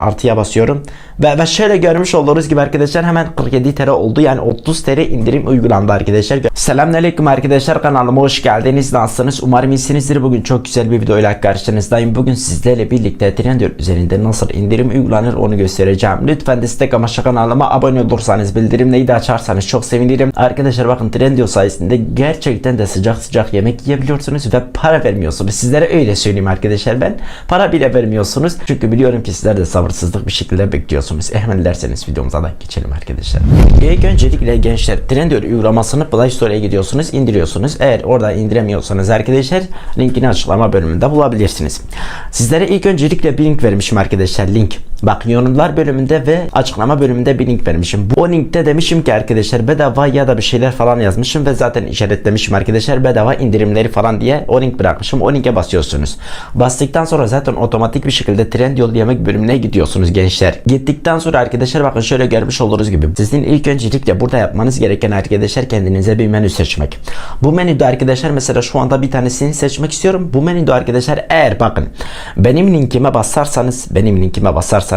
artıya basıyorum. Ve, ve şöyle görmüş olduğunuz gibi arkadaşlar hemen 47 TL oldu. Yani 30 TL indirim uygulandı arkadaşlar. Selamünaleyküm arkadaşlar kanalıma hoş geldiniz. Nasılsınız? Umarım iyisinizdir. Bugün çok güzel bir videoyla karşınızdayım. Bugün sizlerle birlikte Trendyol üzerinde nasıl indirim uygulanır onu göstereceğim. Lütfen destek amaçlı kanalıma abone olursanız bildirimleri de açarsanız çok sevinirim. Arkadaşlar bakın Trendyol sayesinde gerçekten de sıcak sıcak yemek yiyebiliyorsunuz ve para vermiyorsunuz. Sizlere öyle söyleyeyim arkadaşlar ben. Para bile vermiyorsunuz. Çünkü biliyorum ki sizler de sabırsızlık bir şekilde bekliyorsunuz. Hemen dilerseniz videomuza da geçelim arkadaşlar. İlk öncelikle gençler Trendyol uygulamasını Play Store'a gidiyorsunuz, indiriyorsunuz. Eğer orada indiremiyorsanız arkadaşlar linkini açıklama bölümünde bulabilirsiniz. Sizlere ilk öncelikle bir link vermişim arkadaşlar link. Bak yorumlar bölümünde ve açıklama bölümünde bir link vermişim. Bu linkte demişim ki arkadaşlar bedava ya da bir şeyler falan yazmışım ve zaten işaretlemişim arkadaşlar bedava indirimleri falan diye o link bırakmışım. O linke basıyorsunuz. Bastıktan sonra zaten otomatik bir şekilde Trendyol yemek bölümüne gidiyorsunuz gençler. Gittikten sonra arkadaşlar bakın şöyle görmüş oluruz gibi. Sizin ilk öncelikle burada yapmanız gereken arkadaşlar kendinize bir menü seçmek. Bu menüde arkadaşlar mesela şu anda bir tanesini seçmek istiyorum. Bu menüde arkadaşlar eğer bakın benim linkime basarsanız benim linkime basarsanız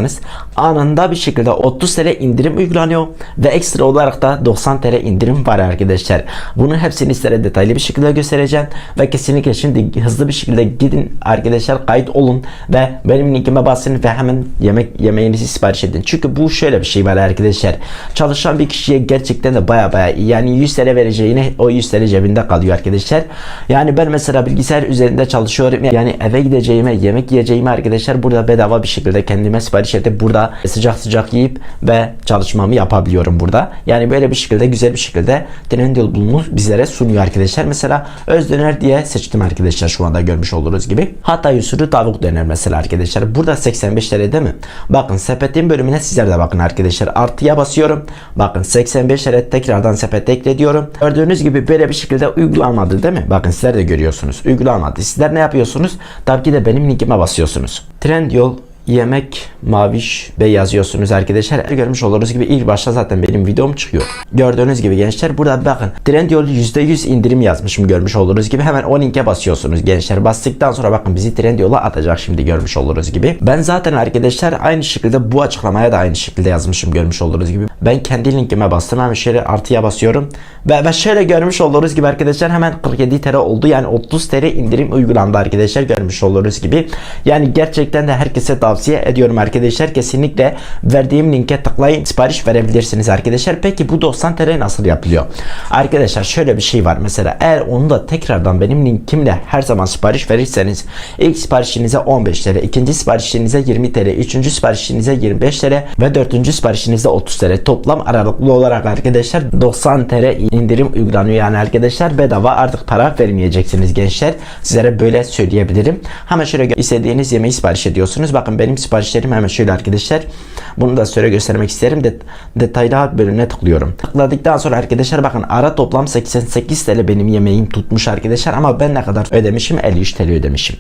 anında bir şekilde 30 TL indirim uygulanıyor ve ekstra olarak da 90 TL indirim var arkadaşlar. Bunun hepsini sizlere detaylı bir şekilde göstereceğim ve kesinlikle şimdi hızlı bir şekilde gidin arkadaşlar kayıt olun ve benim linkime basın ve hemen yemek yemeğinizi sipariş edin. Çünkü bu şöyle bir şey var arkadaşlar. Çalışan bir kişiye gerçekten de baya baya. Yani 100 TL vereceğine o 100 TL cebinde kalıyor arkadaşlar. Yani ben mesela bilgisayar üzerinde çalışıyorum. Yani eve gideceğime, yemek yiyeceğime arkadaşlar burada bedava bir şekilde kendime sipariş edip burada sıcak sıcak yiyip ve çalışmamı yapabiliyorum burada. Yani böyle bir şekilde güzel bir şekilde Trendyol bunu bizlere sunuyor arkadaşlar. Mesela öz döner diye seçtim arkadaşlar şu anda görmüş olduğunuz gibi. Hatta usulü tavuk döner mesela arkadaşlar. Burada 85 TL değil mi? Bakın sepetin bölümüne sizler de bakın arkadaşlar. Artıya basıyorum. Bakın 85 TL tekrardan sepete ekle diyorum. Gördüğünüz gibi böyle bir şekilde uygulanmadı değil mi? Bakın sizler de görüyorsunuz. Uygulanmadı. Sizler ne yapıyorsunuz? Tabii ki de benim linkime basıyorsunuz. Trendyol yemek maviş bey yazıyorsunuz arkadaşlar. Görmüş olduğunuz gibi ilk başta zaten benim videom çıkıyor. Gördüğünüz gibi gençler burada bakın Trendyol %100 indirim yazmışım görmüş olduğunuz gibi. Hemen o linke basıyorsunuz gençler. Bastıktan sonra bakın bizi Trendyol'a atacak şimdi görmüş olduğunuz gibi. Ben zaten arkadaşlar aynı şekilde bu açıklamaya da aynı şekilde yazmışım görmüş olduğunuz gibi. Ben kendi linkime bastım hemen şöyle artıya basıyorum. Ve, ve şöyle görmüş olduğunuz gibi arkadaşlar hemen 47 TL oldu. Yani 30 TL indirim uygulandı arkadaşlar görmüş olduğunuz gibi. Yani gerçekten de herkese tavsiye ediyorum arkadaşlar. Kesinlikle verdiğim linke tıklayın sipariş verebilirsiniz arkadaşlar. Peki bu 90 TL nasıl yapılıyor? Arkadaşlar şöyle bir şey var. Mesela eğer onu da tekrardan benim linkimle her zaman sipariş verirseniz ilk siparişinize 15 TL, ikinci siparişinize 20 TL, üçüncü siparişinize 25 TL ve dördüncü siparişinize 30 TL. Toplam aralıklı olarak arkadaşlar 90 TL indirim uygulanıyor. Yani arkadaşlar bedava artık para vermeyeceksiniz gençler. Sizlere böyle söyleyebilirim. Hemen şöyle istediğiniz yemeği sipariş ediyorsunuz. Bakın benim siparişlerim hemen şöyle arkadaşlar. Bunu da şöyle göstermek isterim. Det detaylar bölümüne tıklıyorum. Tıkladıktan sonra arkadaşlar bakın ara toplam 88 TL benim yemeğim tutmuş arkadaşlar ama ben ne kadar ödemişim 53 TL ödemişim.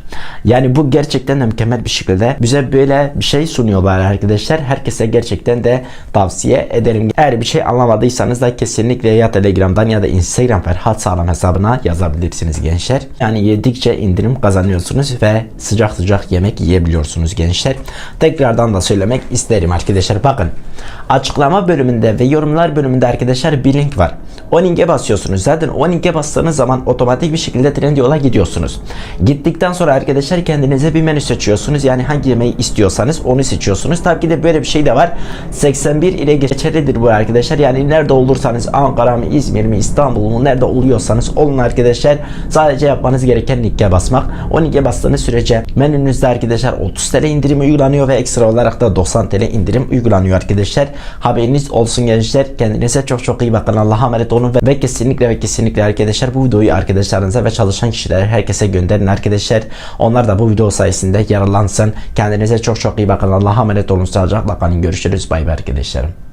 Yani bu gerçekten de mükemmel bir şekilde bize böyle bir şey sunuyorlar arkadaşlar. Herkese gerçekten de tavsiye ederim. Eğer bir şey anlamadıysanız da kesinlikle ya Telegram'dan ya da Instagram Ferhat Sağlam hesabına yazabilirsiniz gençler. Yani yedikçe indirim kazanıyorsunuz ve sıcak sıcak yemek yiyebiliyorsunuz gençler. Tekrardan da söylemek isterim arkadaşlar. Bakın açıklama bölümünde ve yorumlar bölümünde arkadaşlar bir link var. O linke basıyorsunuz. Zaten o linke bastığınız zaman otomatik bir şekilde Trendyol'a gidiyorsunuz. Gittikten sonra arkadaşlar kendinize bir menü seçiyorsunuz. Yani hangi yemeği istiyorsanız onu seçiyorsunuz. Tabii ki de böyle bir şey de var. 81 ile geçerlidir bu arkadaşlar. Yani nerede olursanız Ankara mı, İzmir mi, İstanbul mu nerede oluyorsanız olun arkadaşlar. Sadece yapmanız gereken linke basmak. O linke bastığınız sürece menünüzde arkadaşlar 30 TL indirim uygulanıyor ve ekstra olarak da 90 TL indirim uygulanıyor arkadaşlar. Haberiniz olsun gençler. Kendinize çok çok iyi bakın. Allah'a emanet olun ve, kesinlikle ve kesinlikle arkadaşlar bu videoyu arkadaşlarınıza ve çalışan kişilere herkese gönderin arkadaşlar. Onlar da bu video sayesinde yararlansın. Kendinize çok çok iyi bakın. Allah'a emanet olun. Sağlıcakla kalın. Görüşürüz. Bay bay arkadaşlarım.